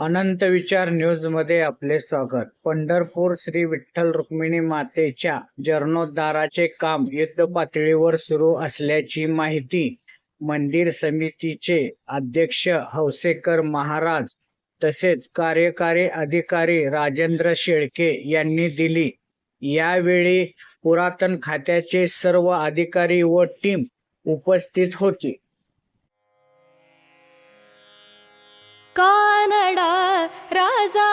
अनंत विचार न्यूजमध्ये आपले स्वागत. पंढरपूर श्री विठ्ठल रुक्मिणी मातेच्या जीर्णोद्धाराचे काम युद्ध पातळीवर सुरू असल्याची माहिती मंदिर समितीचे अध्यक्ष हौसेकर महाराज तसेच कार्यकारी अधिकारी राजेंद्र शेळके यांनी दिली. यावेळी पुरातन खात्याचे सर्व अधिकारी व टीम उपस्थित होती. कानडा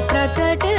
ప్రకటే